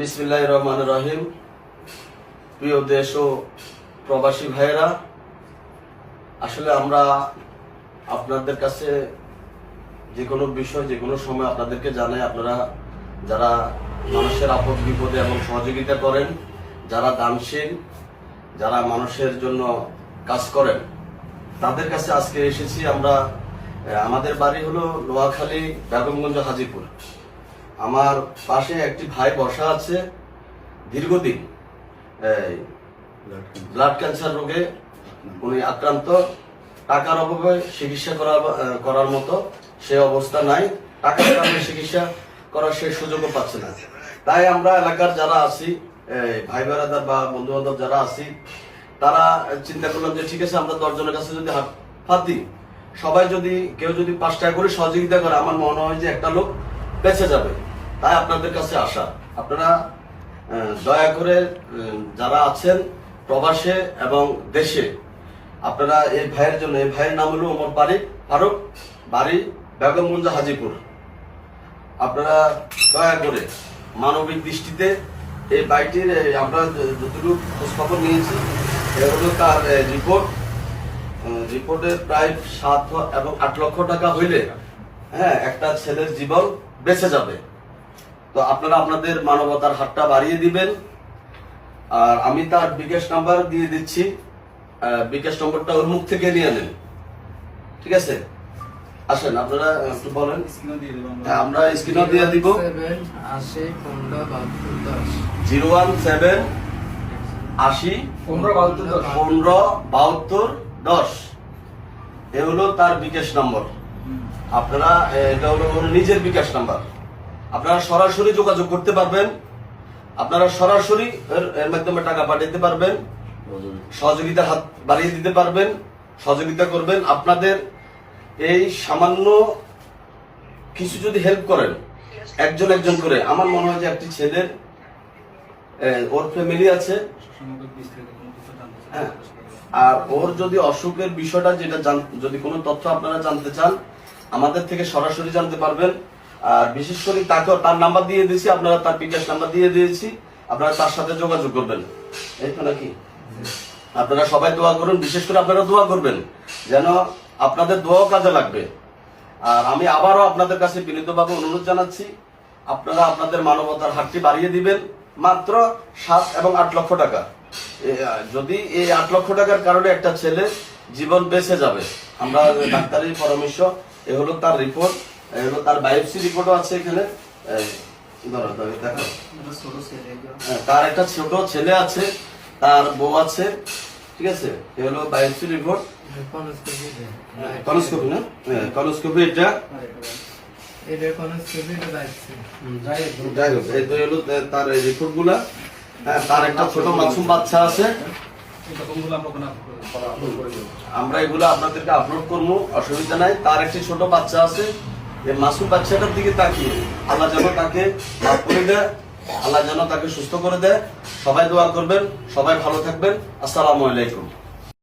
বিসমিল্লাহ রহমান রহিম। প্রিয় দেশ ও প্রবাসী ভাইয়েরা, আসলে আমরা আপনাদের কাছে যে কোনো বিষয় যে কোনো সময় আপনাদেরকে জানাই, আপনারা যারা মানুষের আপদ, বিপদে এবং সহযোগিতা করেন, যারা দানশীল, যারা মানুষের জন্য কাজ করেন, তাদের কাছে আজকে এসেছি আমরা আমাদের বাড়ি হলো নোয়াখালী, বেগমগঞ্জ, হাজিপুর। আমার পাশে একটি ভাই বসা আছে দীর্ঘদিন ব্লাড ক্যান্সার রোগে উনি আক্রান্ত। টাকার অভাবে চিকিৎসা আহ, করার মতো সে অবস্থা নাই। টাকার কারণে চিকিৎসা করার সে সুযোগও পাচ্ছে না। তাই আমরা এলাকার যারা আছি ভাই বেড়াদার বা বন্ধু বান্ধব যারা আছি তারা চিন্তা করলাম যে ঠিক আছে আমরা দশজনের কাছে যদি হাত হাত সবাই যদি কেউ যদি পাঁচ টাকা করে সহযোগিতা করে আমার মনে হয় যে একটা লোক বেঁচে যাবে। তাই আপনাদের কাছে আসা। আপনারা দয়া করে যারা আছেন প্রবাসে এবং দেশে, আপনারা এই ভাইয়ের জন্য, এই ভাইয়ের নাম হলো ওমর পারিক ফারুক, বাড়ি বেগমগঞ্জ, হাজিপুর। আপনারা দয়া করে মানবিক দৃষ্টিতে এই বাড়িটির আমরা যতটুকু খোঁজখবর নিয়েছি, এটা হলো তার রিপোর্ট। রিপোর্টে প্রায় সাত এবং আট লক্ষ টাকা হইলে হ্যাঁ একটা ছেলের জীবন বেঁচে যাবে। তো আপনারা আপনাদের মানবতার হাতটা বাড়িয়ে দিবেন। আর আমি তার বিকাশ নাম্বার দিয়ে দিচ্ছি। বিকাশ নম্বরটা ওর মুখ থেকে নিয়ে নেন। ঠিক আছে? আসেন আপনারা একটু বলেন। হ্যাঁ, আমরা স্ক্রিনও দিয়ে দিব। আশি পনেরো বাহাত্তর দশ। জিরো ওয়ান সেভেন আশি পনেরো পনেরো বাহাত্তর দশ। এ হলো তার বিকাশ নম্বর। আপনারা এটা হলো নিজের বিকাশ নাম্বার। আপনারা সরাসরি যোগাযোগ করতে পারবেন। আপনারা সরাসরি এর- মাধ্যমে টাকা পাঠাতে পারবেন। সহযোগিতার হাত বাড়িয়ে দিতে পারবেন। সহযোগিতা করবেন। আপনাদের এই সামান্য কিছু যদি হেল্প করেন, একজন একজন করে, আমার মনে হয় যে একটি ছেলের ওর ফ্যামিলি আছে। হ্যাঁ। আর ওর যদি অসুখের বিষয়টা যেটা যদি কোনো তথ্য আপনারা জানতে চান আমাদের থেকে সরাসরি জানতে পারবেন। আর বিশেষ করে তাকে তার নাম্বার দিয়ে দিয়েছি, আপনারা তার বিকাশ নাম্বার দিয়ে দিয়েছি। আপনারা তার সাথে যোগাযোগ করবেন। এই তো নাকি? আপনারা সবাই দোয়া করুন, বিশেষ করে আপনারা দোয়া করবেন, যেন আপনাদের দোয়াও কাজে লাগবে। আর আমি আবারও আপনাদের কাছে বিনীতভাবে অনুরোধ জানাচ্ছি, আপনারা আপনাদের মানবতার হারটি বাড়িয়ে দিবেন, মাত্র সাত এবং আট লক্ষ টাকা। যদি এই আট লক্ষ টাকার কারণে একটা ছেলে জীবন বেঁচে যাবে, আমরা ডাক্তারি পরামর্শ এ হলো তার রিপোর্ট এ হলো তার বায়োপসি রিপোর্টও আছে এখানে। হ্যাঁ, তার একটা ছোট ছেলে আছে তার বউ আছে ঠিক আছে? এ হলো বায়োপসি রিপোর্ট কনস্কোপি না? হ্যাঁ, কনস্কোপি এটা। এটা কনস্টেবল এটা বাইছে যাই হোক। এই তো হলো তার রিপোর্টগুলা। হ্যাঁ তার একটা ছোট মাসুম বাচ্চা আছে। আমরা এগুলো আপনাদেরকে আপলোড করব, অসুবিধা নাই। তার একটি ছোট বাচ্চা আছে মাসুম বাচ্চাটার দিকে তাকিয়ে। আল্লাহ যেন তাকে মাফ করে দেয়, আল্লাহ যেন তাকে সুস্থ করে দেয়। সবাই দোয়া করবেন, সবাই ভালো থাকবেন। আসসালামু আলাইকুম।